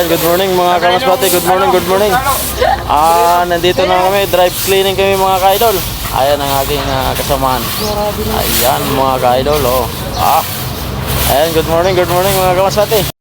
Good morning mga kamasbate, good morning, good morning. Ah, nandito na kami, drive cleaning kami mga ka-idol. Ayan ang aking ah, kasamahan. Ayan mga ka-idol, oh. Ah. Ayan, good morning, good morning mga kamasbate.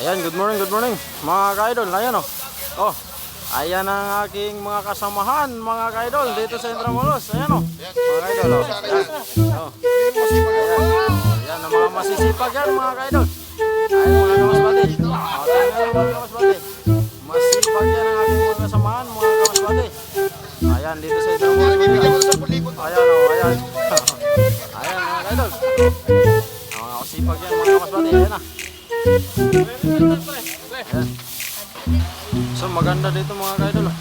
Ayan, good morning, good morning. Mga ka-idol, ayan oh. Oh, ayan ang aking mga kasamahan, mga ka-idol, dito sa Intramuros. Ayan oh. Mga ka-idol, oh. Ayan. Oh. Ayan. Ayan ang mga masisipag yan, mga ka-idol. Ayan, mga kamasbate. Oh, mga kamasbate. Masipag yan ang aking mga kasamahan, mga kamasbate. Ayan, dito sa Intramuros. Ayan oh, ayan. Ayan, mga ka-idol. Mga masipag yan, mga kamasbate. Ayan ah. So maganda dito mga kaidol. oh.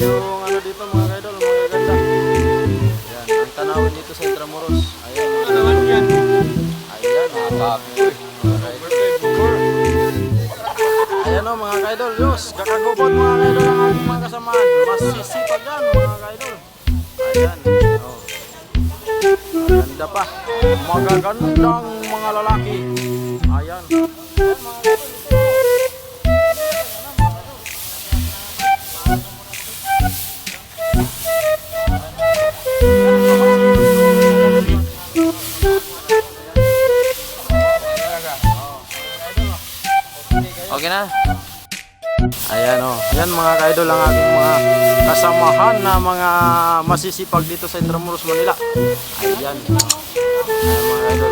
Yung ano dito mga kaidol, mga ganda. Ayan, ang tanawin dito sa Intramuros. Ayan, mga kaidol. Ayan, mga papi. Ayan o mga kaidol, yos. Kakagubot mga kaidol ang mga kasamahan. Masisipag yan mga kaidol. Ayan. Oh. Ganda pa. Magagandang mga lalaki. Ayan. Okay na? Ayan o. Ayan mga ka-idol ang aking mga kasamahan na mga masisipag dito sa Intramuros, Manila. Ayan. Ayan mga ka-idol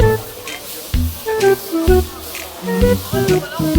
Oh, oh, oh.